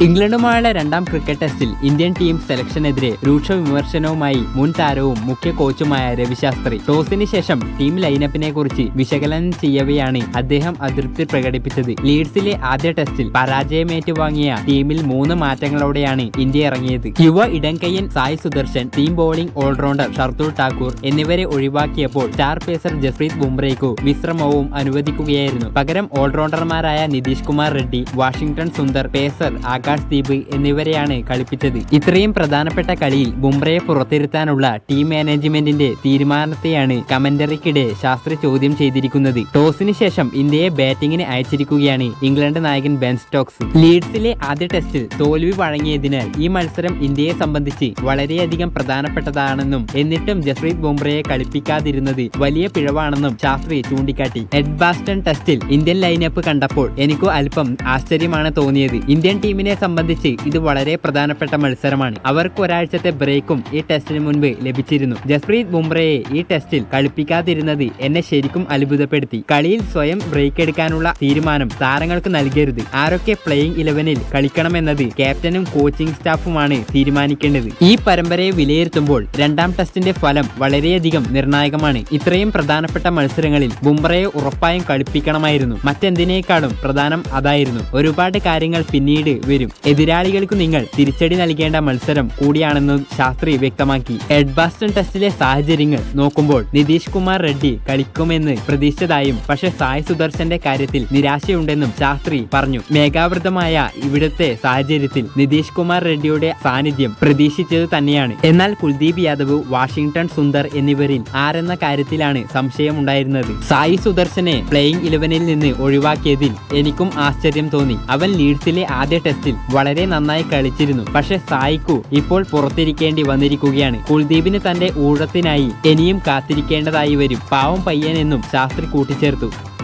ഇംഗ്ലണ്ടുമായുള്ള രണ്ടാം ക്രിക്കറ്റ് ടെസ്റ്റിൽ Indian team സെലക്ഷനെതിരെ രൂക്ഷ വിമർശനവുമായി മുൻ താരവും മുഖ്യ കോച്ചുമായ രവിശാസ്ത്രി. ടോസിന് ശേഷം ടീം ലൈനപ്പിനെ കുറിച്ച് വിശകലനം ചെയ്യവെയാണ് അദ്ദേഹം അതൃപ്തി പ്രകടിപ്പിച്ചത്. ലീഡ്സിലെ ആദ്യ ടെസ്റ്റിൽ പരാജയമേറ്റുവാങ്ങിയ ടീമിൽ മൂന്ന് മാറ്റങ്ങളോടെയാണ് ഇന്ത്യ ഇറങ്ങിയത്. യുവ ഇടംകയ്യൻ Sai Sudharsan team bowling allrounder Shardul Thakur എന്നിവരെ ഒഴിവാക്കിയപ്പോൾ സ്റ്റാർ പേസർ ജസ്പ്രീത് ബുംറയ്ക്കു വിശ്രമവും അനുവദിക്കുകയായിരുന്നു. പകരം ഓൾറൗണ്ടർമാരായ നിതീഷ് കുമാർ റെഡ്ഡി വാഷിംഗ്ടൺ സുന്ദർ പേസർ ആകാശ് ദീപ് എന്നിവരെയാണ് കളിപ്പിച്ചത്. ഇത്രയും പ്രധാനപ്പെട്ട കളിയിൽ ബുംറയെ പുറത്തിരുത്താനുള്ള ടീം മാനേജ്മെന്റിന്റെ തീരുമാനത്തെയാണ് കമന്ററിക്കിടെ ശാസ്ത്രി ചോദ്യം ചെയ്തിരിക്കുന്നത്. ടോസിന് ശേഷം ഇന്ത്യയെ ബാറ്റിംഗിന് അയച്ചിരിക്കുകയാണ് ഇംഗ്ലണ്ട് നായകൻ ബെൻ സ്റ്റോക്സ്. ലീഡ്സിലെ ആദ്യ ടെസ്റ്റിൽ തോൽവി വഴങ്ങിയതിനാൽ ഈ മത്സരം ഇന്ത്യയെ സംബന്ധിച്ച് വളരെയധികം പ്രധാനപ്പെട്ടതാണെന്നും എന്നിട്ടും ജസ്പ്രീത് ബുംറയെ കളിപ്പിക്കാതിരുന്നത് വലിയ പിഴവാണെന്നും ശാസ്ത്രി ചൂണ്ടിക്കാട്ടി. എഡ്ബാസ്റ്റൺ ടെസ്റ്റിൽ ഇന്ത്യൻ ലൈനപ്പ് കണ്ടപ്പോൾ എനിക്കു അല്പം ആശ്ചര്യമാണ് തോന്നിയത്. ഇന്ത്യൻ ടീമിനെ സംബന്ധിച്ച് ഇത് വളരെ പ്രധാനപ്പെട്ട മത്സരമാണ്. അവർക്ക് ഒരാഴ്ചത്തെ ബ്രേക്കും ഈ ടെസ്റ്റിന് മുൻപ് ലഭിച്ചിരുന്നു. ജസ്പ്രീത് ബുംറയെ ഈ ടെസ്റ്റിൽ കളിപ്പിക്കാതിരുന്നത് എന്നെ ശരിക്കും അത്ഭുതപ്പെടുത്തി. കളിയിൽ സ്വയം ബ്രേക്ക് എടുക്കാനുള്ള തീരുമാനം താരങ്ങൾക്ക് നൽകരുത്. ആരൊക്കെ പ്ലേയിങ് ഇലവനിൽ കളിക്കണമെന്നത് ക്യാപ്റ്റനും കോച്ചിംഗ് സ്റ്റാഫുമാണ് തീരുമാനിക്കേണ്ടത്. ഈ പരമ്പരയെ വിലയിരുത്തുമ്പോൾ രണ്ടാം ടെസ്റ്റിന്റെ ഫലം വളരെയധികം നിർണായകമാണ്. ഇത്രയും പ്രധാനപ്പെട്ട മത്സരങ്ങളിൽ ബുംറയെ ഉറപ്പായും കളിപ്പിക്കണമായിരുന്നു. മറ്റെന്തിനേക്കാളും പ്രധാനം അതായിരുന്നു. ഒരുപാട് കാര്യങ്ങൾ പിന്നീട് വരും. എതിരാളികൾക്ക് നിങ്ങൾ തിരിച്ചടി നൽകേണ്ട മത്സരം കൂടിയാണെന്നും ശാസ്ത്രി വ്യക്തമാക്കി. എഡ്ബാസ്റ്റൺ ടെസ്റ്റിലെ സാഹചര്യങ്ങൾ നോക്കുമ്പോൾ നിതീഷ് കുമാർ റെഡ്ഡി കളിക്കുമെന്ന് പ്രതീക്ഷിച്ചതായും പക്ഷേ സായ് സുദർശന്റെ കാര്യത്തിൽ നിരാശയുണ്ടെന്നും ശാസ്ത്രി പറഞ്ഞു. മേഘാവൃതമായ ഇവിടുത്തെ സാഹചര്യത്തിൽ നിതീഷ് കുമാർ റെഡ്ഡിയുടെ സാന്നിധ്യം പ്രതീക്ഷിച്ചത് തന്നെയാണ്. എന്നാൽ കുൽദീപ് യാദവ് വാഷിംഗ്ടൺ സുന്ദർ എന്നിവരിൽ ആരെന്ന കാര്യത്തിലാണ് സംശയമുണ്ടായിരുന്നത്. സായി സുദർശനെ പ്ലേയിംഗ് ഇലവനിൽ നിന്ന് ഒഴിവാക്കിയതിൽ എനിക്കും ആശ്ചര്യം തോന്നി. അവൻ ലീഡ്സിലെ ആദ്യ ടെസ്റ്റിൽ വളരെ നന്നായി കളിച്ചിരുന്നു. പക്ഷെ സായിക്കു ഇപ്പോൾ പുറത്തിരിക്കേണ്ടി വന്നിരിക്കുകയാണ്. കുൽദീപിന് തന്റെ ഊഴത്തിനായി ഇനിയും കാത്തിരിക്കേണ്ടതായി വരും. പാവം പയ്യൻ എന്നും ശാസ്ത്രി കൂട്ടിച്ചേർത്തു.